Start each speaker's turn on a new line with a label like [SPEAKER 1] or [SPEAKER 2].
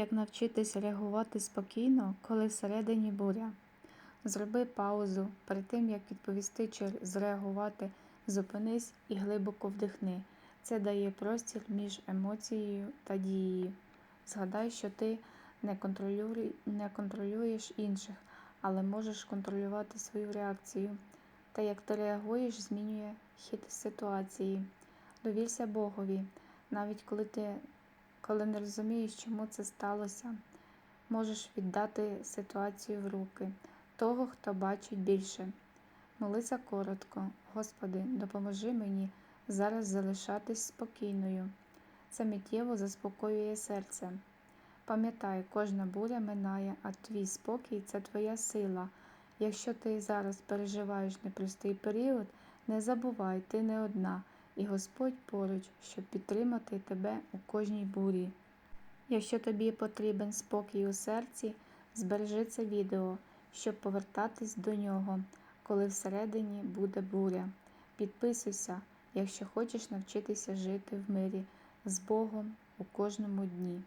[SPEAKER 1] Як навчитись реагувати спокійно, коли всередині буря? Зроби паузу перед тим, як відповісти чи зреагувати, зупинись і глибоко вдихни. Це дає простір між емоцією та дією. Згадай, що ти не, контролюй- не контролюєш інших, але можеш контролювати свою реакцію. Та як ти реагуєш, змінює хід ситуації. Довірся Богові, навіть коли ти коли не розумієш, чому це сталося, можеш віддати ситуацію в руки того, хто бачить більше. Молися коротко, Господи, допоможи мені зараз залишатись спокійною. Це миттєво заспокоює серце. Пам'ятай, кожна буря минає, а твій спокій це твоя сила. Якщо ти зараз переживаєш непростий період, не забувай, ти не одна, і Господь поруч, щоб підтримати тебе у кожній бурі. Якщо тобі потрібен спокій у серці, збережи це відео, щоб повертатись до нього, коли всередині буде буря. Підписуйся, якщо хочеш навчитися жити в мирі з Богом у кожному дні.